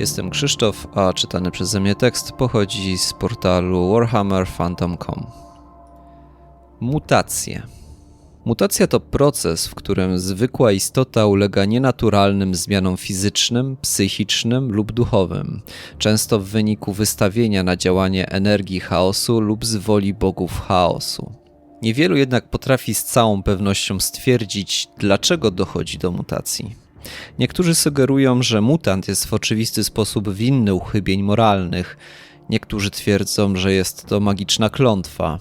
Jestem Krzysztof, a czytany przeze mnie tekst pochodzi z portalu warhammerphantom.com. Mutacje. Mutacja to proces, w którym zwykła istota ulega nienaturalnym zmianom fizycznym, psychicznym lub duchowym, często w wyniku wystawienia na działanie energii chaosu lub z woli bogów chaosu. Niewielu jednak potrafi z całą pewnością stwierdzić, dlaczego dochodzi do mutacji. Niektórzy sugerują, że mutant jest w oczywisty sposób winny uchybień moralnych. Niektórzy twierdzą, że jest to magiczna klątwa.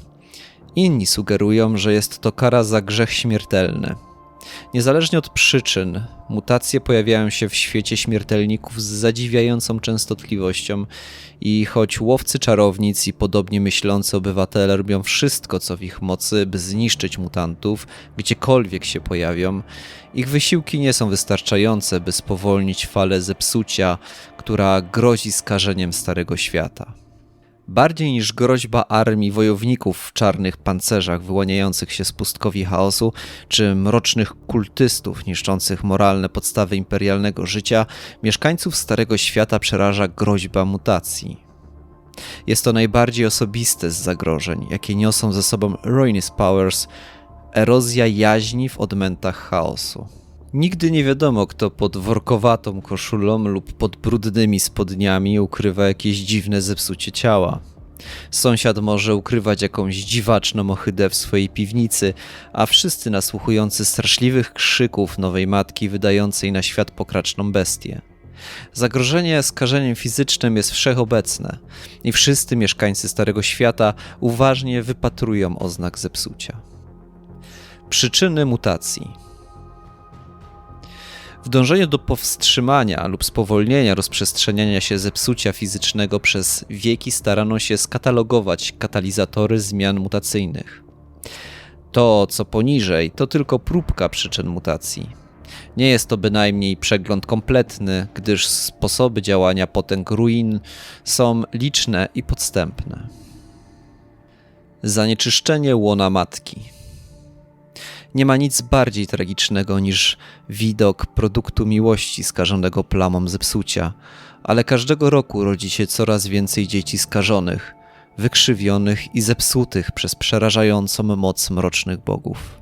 Inni sugerują, że jest to kara za grzech śmiertelny. Niezależnie od przyczyn, mutacje pojawiają się w świecie śmiertelników z zadziwiającą częstotliwością i choć łowcy czarownic i podobnie myślący obywatele robią wszystko, co w ich mocy, by zniszczyć mutantów, gdziekolwiek się pojawią, ich wysiłki nie są wystarczające, by spowolnić falę zepsucia, która grozi skażeniem Starego Świata. Bardziej niż groźba armii wojowników w czarnych pancerzach wyłaniających się z pustkowi chaosu, czy mrocznych kultystów niszczących moralne podstawy imperialnego życia, mieszkańców Starego Świata przeraża groźba mutacji. Jest to najbardziej osobiste z zagrożeń, jakie niosą ze sobą Ruinous Powers, erozja jaźni w odmętach chaosu. Nigdy nie wiadomo, kto pod workowatą koszulą lub pod brudnymi spodniami ukrywa jakieś dziwne zepsucie ciała. Sąsiad może ukrywać jakąś dziwaczną ohydę w swojej piwnicy, a wszyscy nasłuchujący straszliwych krzyków nowej matki wydającej na świat pokraczną bestię. Zagrożenie skażeniem fizycznym jest wszechobecne i wszyscy mieszkańcy Starego Świata uważnie wypatrują oznak zepsucia. Przyczyny mutacji. W dążeniu do powstrzymania lub spowolnienia rozprzestrzeniania się zepsucia fizycznego przez wieki starano się skatalogować katalizatory zmian mutacyjnych. To, co poniżej, to tylko próbka przyczyn mutacji. Nie jest to bynajmniej przegląd kompletny, gdyż sposoby działania potęg ruin są liczne i podstępne. Zanieczyszczenie łona matki. Nie ma nic bardziej tragicznego niż widok produktu miłości skażonego plamą zepsucia, ale każdego roku rodzi się coraz więcej dzieci skażonych, wykrzywionych i zepsutych przez przerażającą moc mrocznych bogów.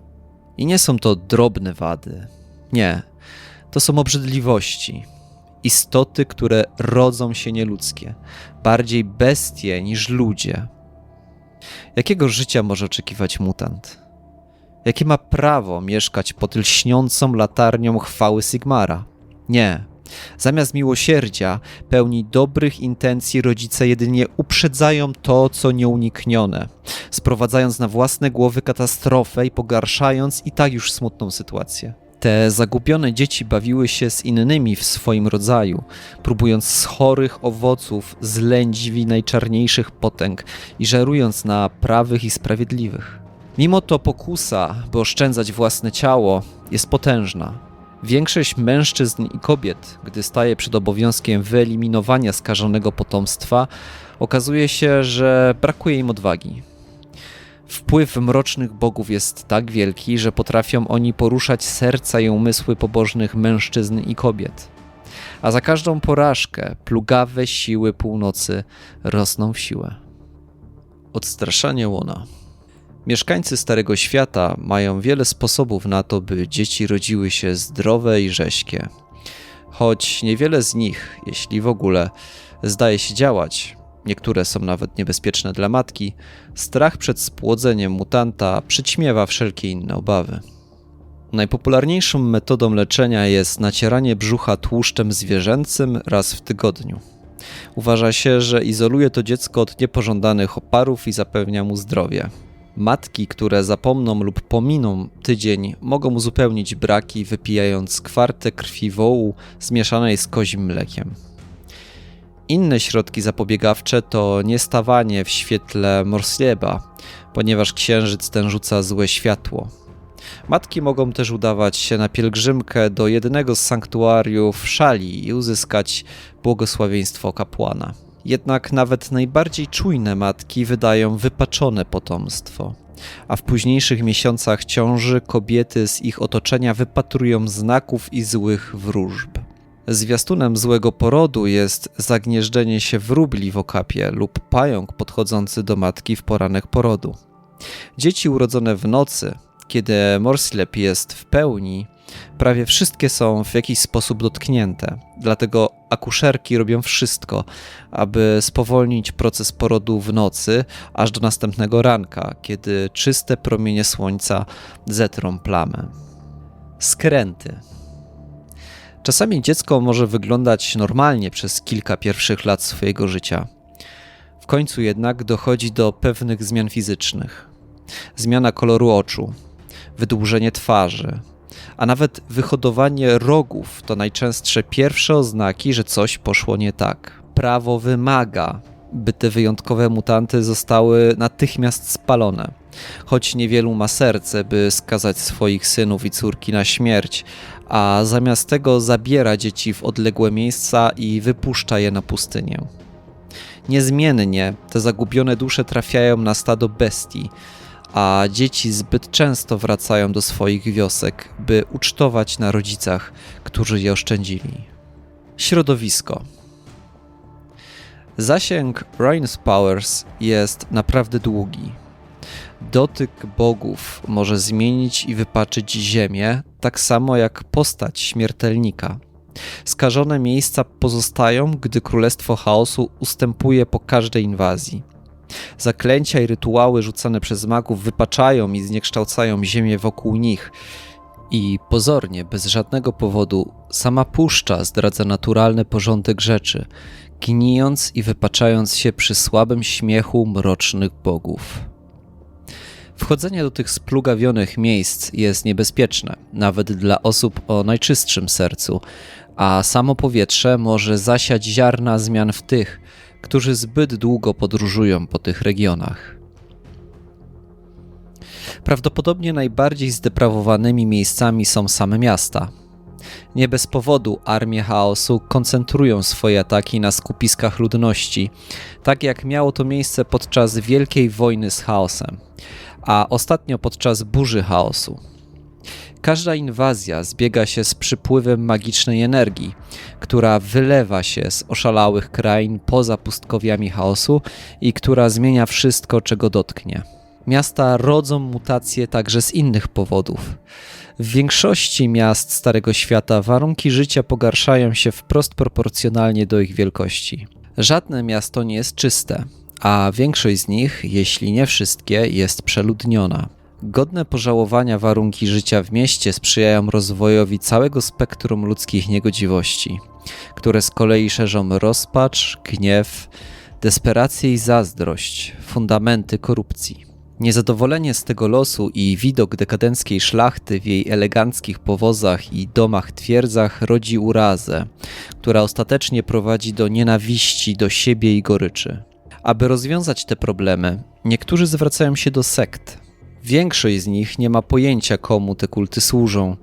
I nie są to drobne wady. Nie, to są obrzydliwości. Istoty, które rodzą się nieludzkie, bardziej bestie niż ludzie. Jakiego życia może oczekiwać mutant? Jakie ma prawo mieszkać pod lśniącą latarnią chwały Sigmara? Nie. Zamiast miłosierdzia, pełni dobrych intencji rodzice jedynie uprzedzają to, co nieuniknione, sprowadzając na własne głowy katastrofę i pogarszając i tak już smutną sytuację. Te zagubione dzieci bawiły się z innymi w swoim rodzaju, próbując z chorych owoców z lędźwi najczarniejszych potęg i żerując na prawych i sprawiedliwych. Mimo to pokusa, by oszczędzać własne ciało, jest potężna. Większość mężczyzn i kobiet, gdy staje przed obowiązkiem wyeliminowania skażonego potomstwa, okazuje się, że brakuje im odwagi. Wpływ mrocznych bogów jest tak wielki, że potrafią oni poruszać serca i umysły pobożnych mężczyzn i kobiet. A za każdą porażkę plugawe siły północy rosną w siłę. Odstraszanie łona. Mieszkańcy Starego Świata mają wiele sposobów na to, by dzieci rodziły się zdrowe i rześkie. Choć niewiele z nich, jeśli w ogóle, zdaje się działać, niektóre są nawet niebezpieczne dla matki, strach przed spłodzeniem mutanta przyćmiewa wszelkie inne obawy. Najpopularniejszą metodą leczenia jest nacieranie brzucha tłuszczem zwierzęcym raz w tygodniu. Uważa się, że izoluje to dziecko od niepożądanych oparów i zapewnia mu zdrowie. Matki, które zapomną lub pominą tydzień, mogą uzupełnić braki wypijając kwartę krwi wołu zmieszanej z kozim mlekiem. Inne środki zapobiegawcze to niestawanie w świetle morslieba, ponieważ księżyc ten rzuca złe światło. Matki mogą też udawać się na pielgrzymkę do jednego z sanktuariów szali i uzyskać błogosławieństwo kapłana. Jednak nawet najbardziej czujne matki wydają wypaczone potomstwo, a w późniejszych miesiącach ciąży kobiety z ich otoczenia wypatrują znaków i złych wróżb. Zwiastunem złego porodu jest zagnieżdżenie się wróbli w okapie lub pająk podchodzący do matki w poranek porodu. Dzieci urodzone w nocy, kiedy morslep jest w pełni, prawie wszystkie są w jakiś sposób dotknięte. Dlatego akuszerki robią wszystko, aby spowolnić proces porodu w nocy, aż do następnego ranka, kiedy czyste promienie słońca zetrą plamę. Skręty. Czasami dziecko może wyglądać normalnie przez kilka pierwszych lat swojego życia. W końcu jednak dochodzi do pewnych zmian fizycznych. Zmiana koloru oczu, wydłużenie twarzy, a nawet wyhodowanie rogów to najczęstsze pierwsze oznaki, że coś poszło nie tak. Prawo wymaga, by te wyjątkowe mutanty zostały natychmiast spalone. Choć niewielu ma serce, by skazać swoich synów i córki na śmierć, a zamiast tego zabiera dzieci w odległe miejsca i wypuszcza je na pustynię. Niezmiennie te zagubione dusze trafiają na stado bestii, a dzieci zbyt często wracają do swoich wiosek, by ucztować na rodzicach, którzy je oszczędzili. Środowisko. Zasięg Ryan's Powers jest naprawdę długi. Dotyk bogów może zmienić i wypaczyć ziemię, tak samo jak postać śmiertelnika. Skażone miejsca pozostają, gdy Królestwo Chaosu ustępuje po każdej inwazji. Zaklęcia i rytuały rzucane przez magów wypaczają i zniekształcają ziemię wokół nich. I pozornie, bez żadnego powodu, sama puszcza zdradza naturalny porządek rzeczy, gnijąc i wypaczając się przy słabym śmiechu mrocznych bogów. Wchodzenie do tych splugawionych miejsc jest niebezpieczne, nawet dla osób o najczystszym sercu, a samo powietrze może zasiać ziarna zmian w tych, którzy zbyt długo podróżują po tych regionach. Prawdopodobnie najbardziej zdeprawowanymi miejscami są same miasta. Nie bez powodu armie chaosu koncentrują swoje ataki na skupiskach ludności, tak jak miało to miejsce podczas Wielkiej Wojny z chaosem, a ostatnio podczas burzy chaosu. Każda inwazja zbiega się z przypływem magicznej energii, która wylewa się z oszalałych krain poza pustkowiami chaosu i która zmienia wszystko, czego dotknie. Miasta rodzą mutacje także z innych powodów. W większości miast Starego Świata warunki życia pogarszają się wprost proporcjonalnie do ich wielkości. Żadne miasto nie jest czyste, a większość z nich, jeśli nie wszystkie, jest przeludniona. Godne pożałowania warunki życia w mieście sprzyjają rozwojowi całego spektrum ludzkich niegodziwości, które z kolei szerzą rozpacz, gniew, desperację i zazdrość, fundamenty korupcji. Niezadowolenie z tego losu i widok dekadenckiej szlachty w jej eleganckich powozach i domach twierdzach rodzi urazę, która ostatecznie prowadzi do nienawiści do siebie i goryczy. Aby rozwiązać te problemy, niektórzy zwracają się do sekt, Większość z nich nie ma pojęcia, komu te kulty służą,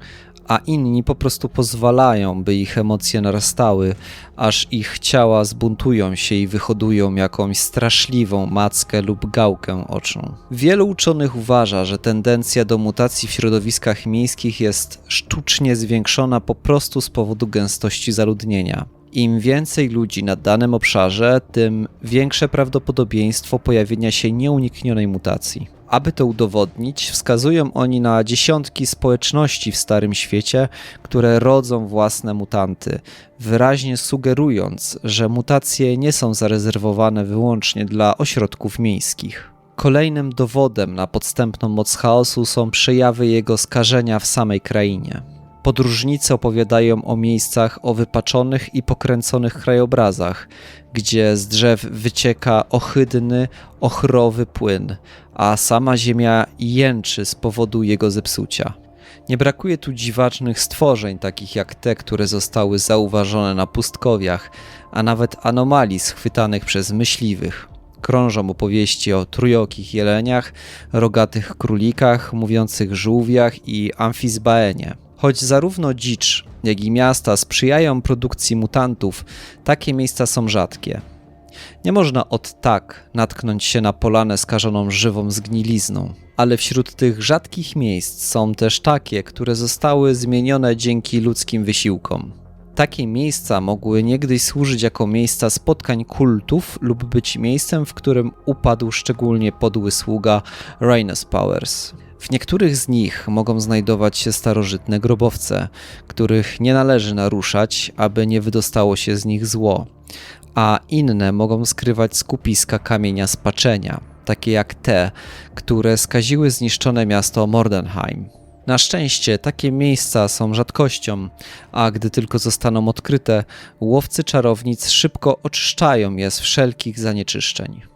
a inni po prostu pozwalają, by ich emocje narastały, aż ich ciała zbuntują się i wyhodują jakąś straszliwą mackę lub gałkę oczną. Wielu uczonych uważa, że tendencja do mutacji w środowiskach miejskich jest sztucznie zwiększona po prostu z powodu gęstości zaludnienia. Im więcej ludzi na danym obszarze, tym większe prawdopodobieństwo pojawienia się nieuniknionej mutacji. Aby to udowodnić, wskazują oni na dziesiątki społeczności w Starym Świecie, które rodzą własne mutanty, wyraźnie sugerując, że mutacje nie są zarezerwowane wyłącznie dla ośrodków miejskich. Kolejnym dowodem na podstępną moc chaosu są przejawy jego skażenia w samej krainie. Podróżnicy opowiadają o miejscach o wypaczonych i pokręconych krajobrazach, gdzie z drzew wycieka ohydny, ochrowy płyn, a sama ziemia jęczy z powodu jego zepsucia. Nie brakuje tu dziwacznych stworzeń, takich jak te, które zostały zauważone na pustkowiach, a nawet anomalii schwytanych przez myśliwych. Krążą opowieści o trójokich jeleniach, rogatych królikach, mówiących żółwiach i amfizbaenie. Choć zarówno dzicz, jak i miasta sprzyjają produkcji mutantów, takie miejsca są rzadkie. Nie można od tak natknąć się na polanę skażoną żywą zgnilizną, ale wśród tych rzadkich miejsc są też takie, które zostały zmienione dzięki ludzkim wysiłkom. Takie miejsca mogły niegdyś służyć jako miejsca spotkań kultów lub być miejscem, w którym upadł szczególnie podły sługa Rhinus Powers. W niektórych z nich mogą znajdować się starożytne grobowce, których nie należy naruszać, aby nie wydostało się z nich zło, a inne mogą skrywać skupiska kamienia spaczenia, takie jak te, które skaziły zniszczone miasto Mordenheim. Na szczęście takie miejsca są rzadkością, a gdy tylko zostaną odkryte, łowcy czarownic szybko oczyszczają je z wszelkich zanieczyszczeń.